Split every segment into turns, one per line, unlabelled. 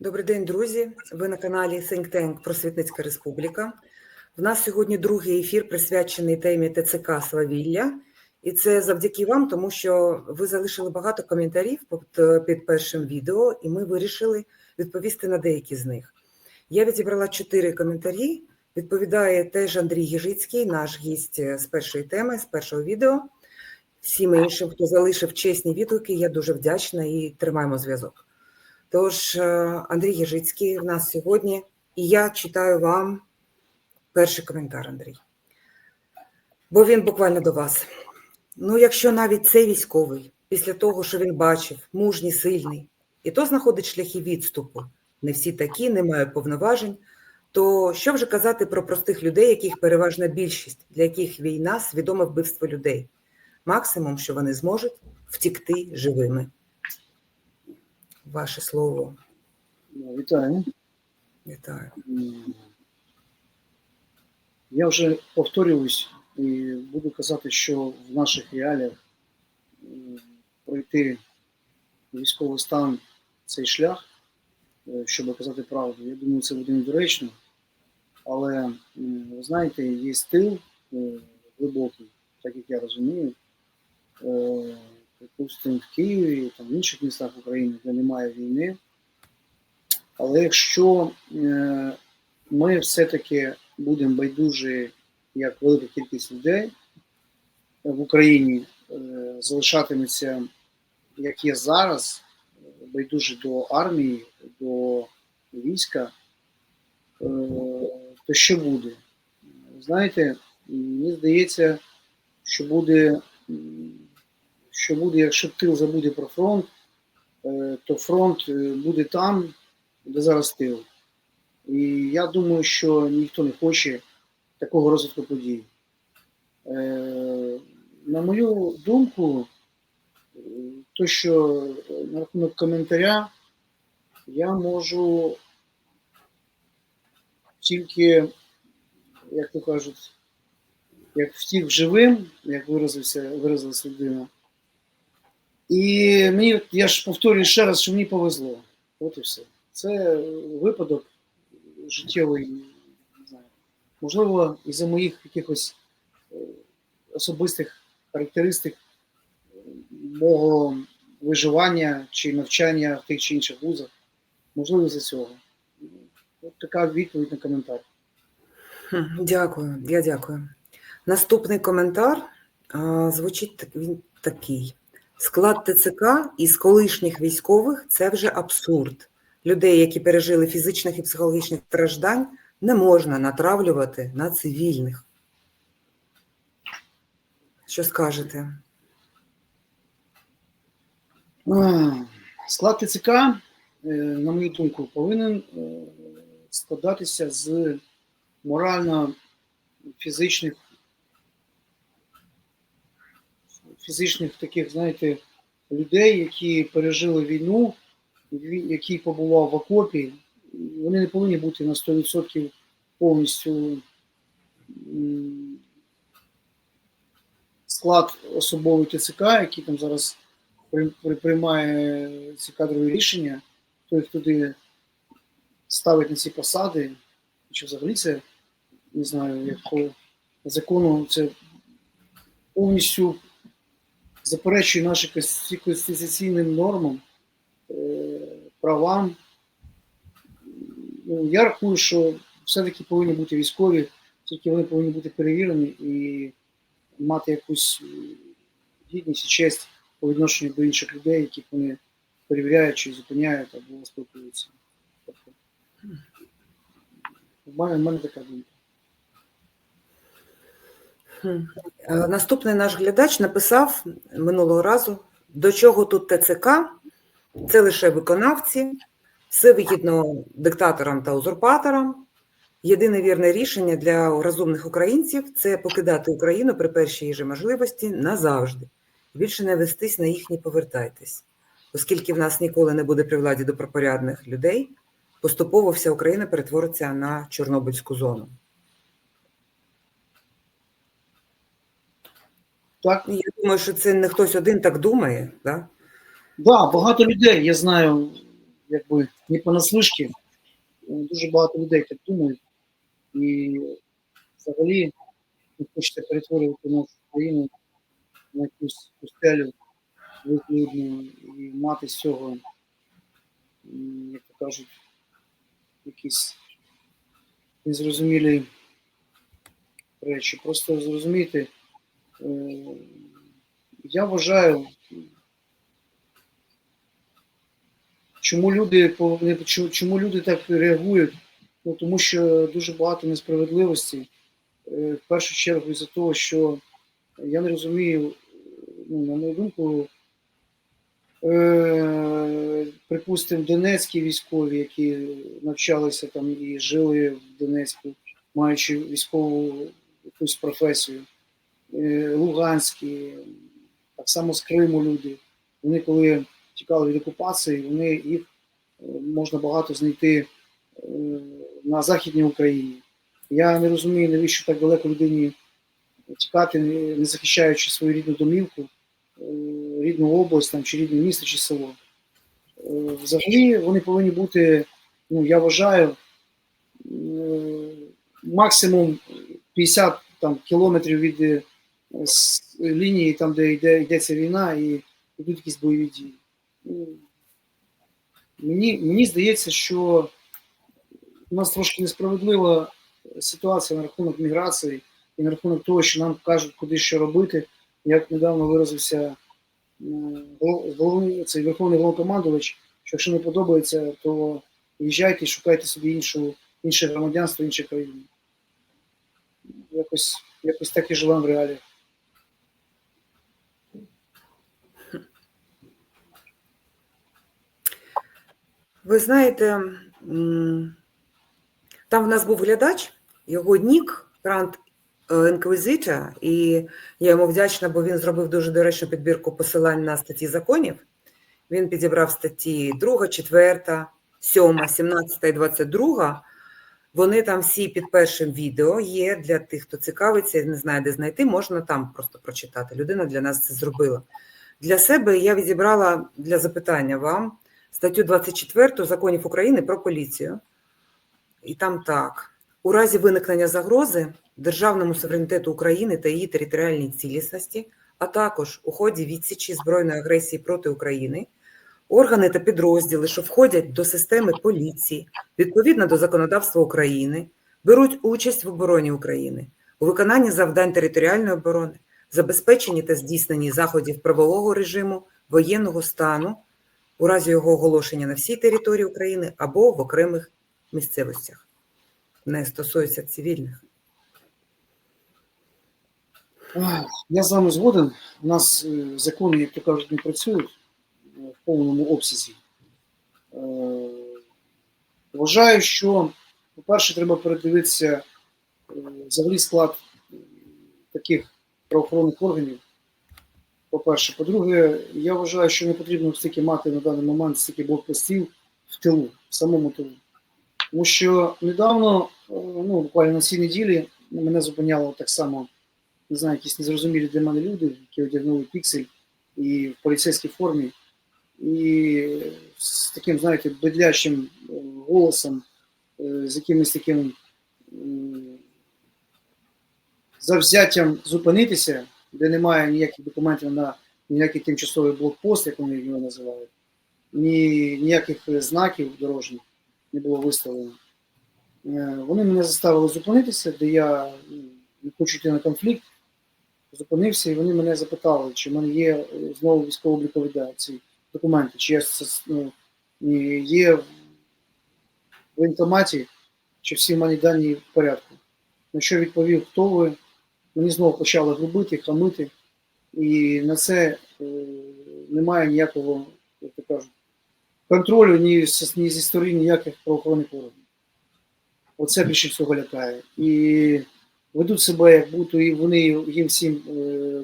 Добрий день, друзі. Ви на каналі Think Tank Просвітницька Республіка. В нас сьогодні другий ефір присвячений темі ТЦК Славілля. І це завдяки вам, тому що ви залишили багато коментарів під- першим відео, і ми вирішили відповісти на деякі з них. Я відібрала чотири коментарі. Відповідає теж Андрій Гіжицький, наш гість з першої теми, з першого відео. Всім іншим, хто залишив чесні відгуки, я дуже вдячна і тримаємо зв'язок. Тож, е, Андрій Єжицький в нас сьогодні, і я читаю вам перший коментар, Андрій. Бо він буквально до вас. Ну, якщо навіть цей військовий, після того, що він бачив, мужній, сильний, і то знаходить шляхи відступу, не всі такі, не мають повноважень, то що вже казати про простих людей, яких переважна більшість, для яких війна свідоме вбивство людей? Максимум, що вони зможуть втікти живими. Ваше слово.
Ну, Вітаю.
Вітаю.
Я вже повторююсь і буду казати, що в наших реаліях пройти військовий стан цей шлях, е, щоб казати правду, я думаю, це буде недоречно. Але ви знаєте, є стил е, глибокий, так як я розумію. Припустимо, в Києві, там в інших містах України, де немає війни. Але якщо е, ми все-таки будемо байдужі, як велика кількість людей в Україні е, залишатиметься, як є зараз, байдужі до армії, до війська, е, то що буде? Знаєте, мені здається, що буде, що буде, якщо тил забуде про фронт, е, то фронт е, буде там, де зараз тил. І я думаю, що ніхто не хоче такого розвитку подій. Е, на мою думку, то, що на рахунок коментаря, я можу тільки, як то кажуть, як втік живим, як виразився, виразилась людина. І мені, я ж повторюю ще раз, що мені повезло. От і все. Це випадок життєвий, не знаю. Можливо, із-за моїх якихось е, особистих характеристик мого виживання чи навчання в тих чи інших вузах. Можливо, за цього. От така відповідь на коментар.
Дякую, я дякую. Наступний коментар а, звучить так- він такий: склад ТЦК із колишніх військових це вже абсурд. Людей, які пережили фізичних і психологічних страждань, не можна натравлювати на цивільних. Що скажете?
Склад ТЦК, е, на мою думку, повинен е, складатися з морально-фізичних фізичних таких, знаєте, людей, які пережили війну, ві- які побував в окопі. Вони не повинні бути на 100% повністю склад особовий ТЦК, який там зараз при- при- приймає ці кадрові рішення, хто туди ставить на ці посади, чи взагалі це не знаю, як по закону це повністю заперечує нашим конститу- конституційним нормам, е, правам. Ну, я рахую, що все-таки повинні бути військові, тільки вони повинні бути перевірені і мати якусь е, гідність і честь по відношенню до інших людей, яких вони перевіряють чи зупиняють або спілкуються. Тобто, в мене, в мене така думка.
Е, Наступний наш глядач написав минулого разу, до чого тут ТЦК, це лише виконавці, все вигідно диктаторам та узурпаторам. Єдине вірне рішення для розумних українців це покидати Україну при першій її же можливості назавжди. Більше не вестись на їхні повертайтесь. Оскільки в нас ніколи не буде при владі добропорядних людей, поступово вся Україна перетвориться на Чорнобильську зону.
Так,
Я думаю, що це не хтось один так думає, да?
да, багато людей, я знаю, якби не понаслишки. Е, Дуже багато людей так думають. І взагалі ви хочете перетворювати нашу країну на якусь пустелю виключну і мати з цього, як то кажуть, якісь незрозумілі речі. Просто зрозумійте, е, я вважаю, чому люди чому- люди так реагують? Ну, тому що дуже багато несправедливості. Е, В першу чергу із-за того, що я не розумію, ну, на мою думку, е, припустимо, донецькі військові, які навчалися там і жили в Донецьку, маючи військову якусь професію, е, луганські, так само з Криму люди. Вони коли тікали від окупації, вони їх е, можна багато знайти е, на Західній Україні. Я не розумію, навіщо так далеко людині тікати, не захищаючи свою рідну домівку, е, рідну область там, чи рідне місто, чи село. Е, Взагалі вони повинні бути, ну я вважаю, е, максимум 50 там, кілометрів від с- лінії, там, де йде, йдеться війна, і йдуть якісь бойові дії. Ну, Мені, мені здається, що у нас трошки несправедлива ситуація на рахунок міграції і на рахунок того, що нам кажуть, куди що робити. Як недавно виразився головний цей верховний головнокомандувач, що якщо не подобається, то їжджайте і шукайте собі іншу, інше громадянство, інше країни. Якось, якось так і живемо в реаліях.
Ви знаєте, там в нас був глядач, його нік Грант Інквізита, і я йому вдячна, бо він зробив дуже доречну підбірку посилань на статті законів. Він підібрав статті 2, 4, 7, 17 і 22. Вони там всі під першим відео є для тих, хто цікавиться, не знає, де знайти, можна там просто прочитати. Людина для нас це зробила. Для себе я відібрала для запитання вам статтю 24 законів України про поліцію. І там так: у разі виникнення загрози державному суверенітету України та її територіальній цілісності, а також у ході відсічі збройної агресії проти України, органи та підрозділи, що входять до системи поліції відповідно до законодавства України, беруть участь в обороні України у виконанні завдань територіальної оборони, забезпеченні та здійсненні заходів правового режиму, воєнного стану у разі його оголошення на всій території України або в окремих місцевостях. Не стосується цивільних.
Я з вами згоден. У нас е, закони, як то кажуть, не працюють е, в повному обсязі. Е, Вважаю, що, по-перше, треба передивитися взагалі склад таких правоохоронних органів. По-перше, по-друге, я вважаю, що не потрібно стільки мати на даний момент стільки блокпостів в тилу, в самому тилу. Тому що недавно, е, ну буквально на цій неділі, мене зупиняло так само не знаю, якісь незрозумілі для мене люди, які одягнули піксель і в поліцейській формі, і з таким, знаєте, бедлячим е, голосом, е, з якимось таким завзяттям зупинитися, де немає ніяких документів на ніякий тимчасовий блокпост, як вони його називають, ні ніяких знаків дорожніх не було виставлено. Е, Вони мене заставили зупинитися, де я ну, не хочу йти на конфлікт. Зупинився, і вони мене запитали, чи в мене є е, знову військово-облікові ці документи, чи я ну, є в воєнкоматі, чи всі в мене дані в порядку. На що відповів, хто ви, мені знову почали грубити, хамити, і на це е, немає ніякого, як то кажуть, контролю ні, ні зі сторони ніяких правоохоронних органів. Оце більше всього лякає. І ведуть себе, як будто і вони їм всім е,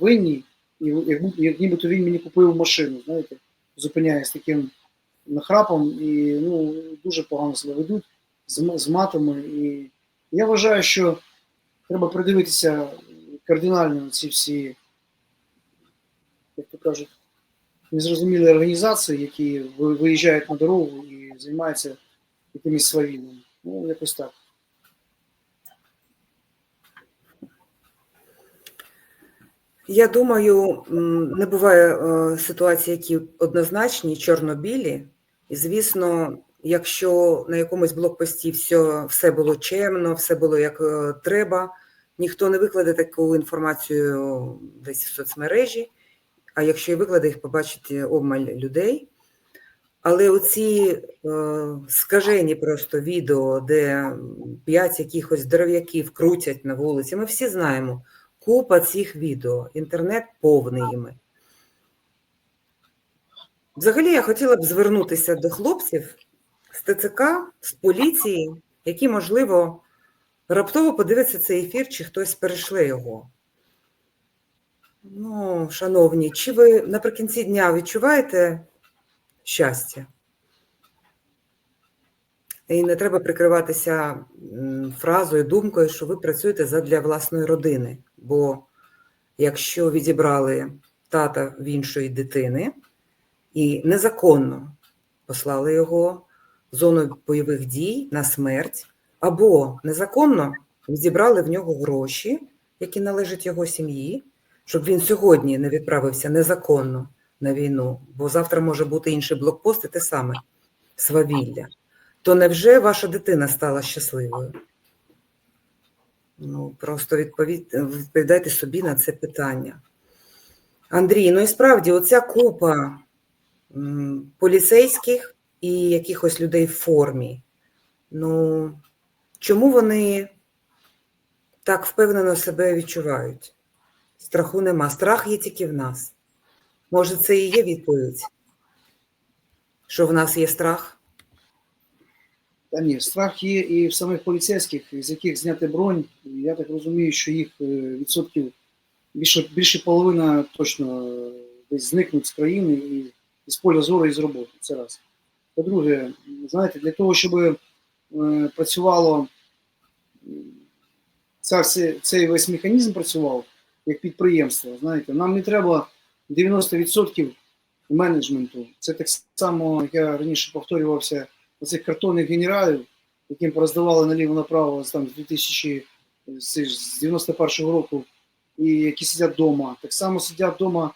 винні, і як, як нібито він мені купив машину, знаєте, зупиняє з таким нахрапом і ну, дуже погано себе ведуть з, з матами. І я вважаю, що треба придивитися кардинально на ці всі, як то кажуть, незрозумілі організації, які виїжджають на дорогу і займаються якимись свавіллями. Ну, якось так.
Я думаю, не буває е, ситуацій, які однозначні, чорно-білі. І, звісно, якщо на якомусь блокпості все, все було чемно, все було як е, треба, ніхто не викладе таку інформацію десь в соцмережі, а якщо і викладе, їх побачить обмаль людей. Але оці е, скажені просто відео, де п'ять якихось здоров'яків крутять на вулиці, ми всі знаємо, купа цих відео, інтернет повний іми. Взагалі, я хотіла б звернутися до хлопців з ТЦК, з поліції, які, можливо, раптово подивляться цей ефір, чи хтось перейшле його. Ну, шановні, чи ви наприкінці дня відчуваєте щастя? І не треба прикриватися фразою, думкою, що ви працюєте задля власної родини. Бо якщо відібрали тата в іншої дитини і незаконно послали його в зону бойових дій на смерть, або незаконно відібрали в нього гроші, які належать його сім'ї, щоб він сьогодні не відправився незаконно на війну, бо завтра може бути інший блокпост і те саме свавілля, то невже ваша дитина стала щасливою? Ну, просто відповідайте собі на це питання. Андрій, ну і справді, оця купа поліцейських і якихось людей в формі. Ну, чому вони так впевнено себе відчувають? Страху нема. Страх є тільки в нас. Може, це і є відповідь, що в нас є страх?
Та ні, страх є і в самих поліцейських, з яких зняти бронь. Я так розумію, що їх е, відсотків більше, більше половина точно е, десь зникнуть з країни і з поля зору і з роботи. Це раз. По-друге, знаєте, для того, щоб працювало ця, цей весь механізм працював як підприємство, знаєте, нам не треба 90% менеджменту. Це так само, як я раніше повторювався, оцих картонних генералів, яким пороздавали наліво-направо з там з 2000, з з 91-го року, і які сидять вдома. Так само сидять вдома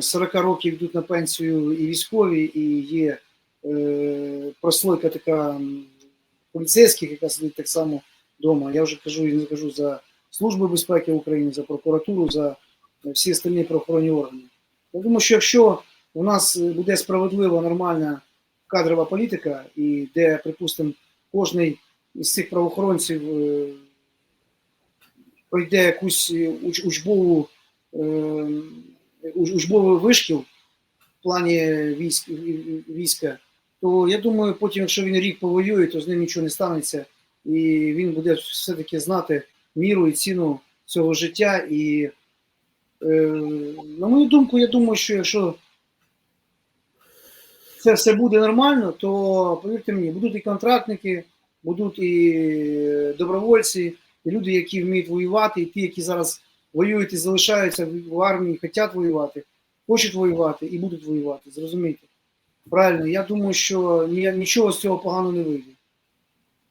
40 років йдуть на пенсію і військові, і є е, прослойка така поліцейських, яка сидить так само вдома. Я вже кажу і не кажу за Службу безпеки України, за прокуратуру, за всі остальні правоохоронні органи. Я думаю, що якщо у нас буде справедлива, нормальна кадрова політика, і де, припустимо, кожний із цих правоохоронців е, пройде якусь уч- учбову, е, уч- учбовий вишкіл в плані військ, війська, то я думаю, потім, якщо він рік повоює, то з ним нічого не станеться, і він буде все-таки знати міру і ціну цього життя. І, е, на мою думку, я думаю, що якщо це все буде нормально, то повірте мені, будуть і контрактники, будуть і добровольці, і люди, які вміють воювати, і ті, які зараз воюють і залишаються в армії, хочуть воювати, хочуть воювати і будуть воювати. Зрозумійте. Правильно, я думаю, що ні- нічого з цього погано не вийде.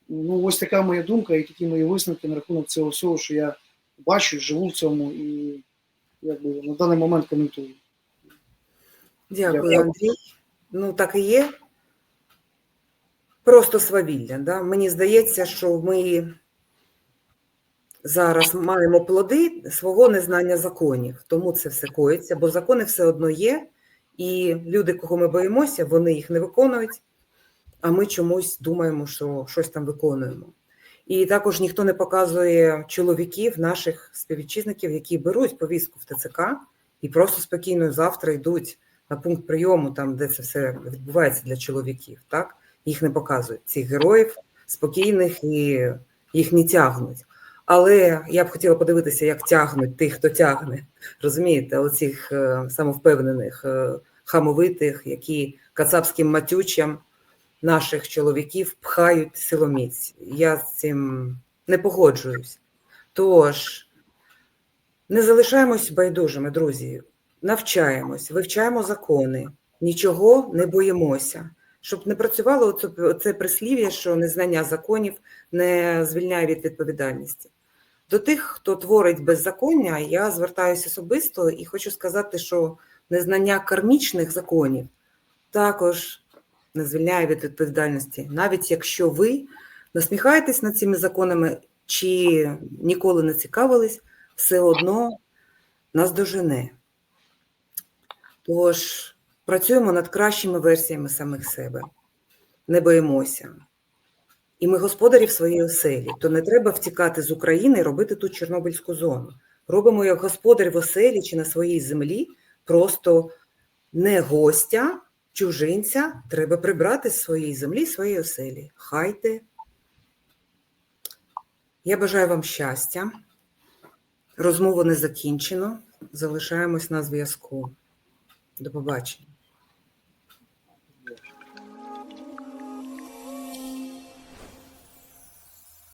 Ну, ось така моя думка і такі мої висновки на рахунок цього всього, що я бачу, живу в цьому і якби, на даний момент коментую.
Дякую,
Дякую.
Андрій. Ну, так і є. Просто свавілля. Да? Мені здається, що ми зараз маємо плоди свого незнання законів, тому це все коїться, бо закони все одно є, і люди, кого ми боїмося, вони їх не виконують, а ми чомусь думаємо, що щось там виконуємо. І також ніхто не показує чоловіків, наших співвітчизників, які беруть повістку в ТЦК і просто спокійно завтра йдуть на пункт прийому, там, де це все відбувається для чоловіків. Так? Їх не показують. Цих героїв спокійних і їх не тягнуть. Але я б хотіла подивитися, як тягнуть тих, хто тягне. Розумієте, оцих е, самовпевнених, е, хамовитих, які кацапським матючам наших чоловіків пхають силоміць. Я з цим не погоджуюсь. Тож не залишаємось байдужими, друзі. Навчаємось, вивчаємо закони, нічого не боїмося. щоб не працювало оце прислів'я, що незнання законів не звільняє від відповідальності. До тих, хто творить беззаконня, я звертаюся особисто і хочу сказати, що незнання кармічних законів також не звільняє від відповідальності, навіть якщо ви насміхаєтесь над цими законами чи ніколи не цікавились, все одно нас дожене. Тож працюємо над кращими версіями самих себе, не боїмося. І ми господарі в своїй оселі, то не треба втікати з України і робити тут Чорнобильську зону. Робимо як господар в оселі чи на своїй землі, просто не гостя, чужинця треба прибрати з своєї землі, своєї оселі. Хайте. Я бажаю вам щастя. Розмову не закінчено. Залишаємось на зв'язку. До побачення.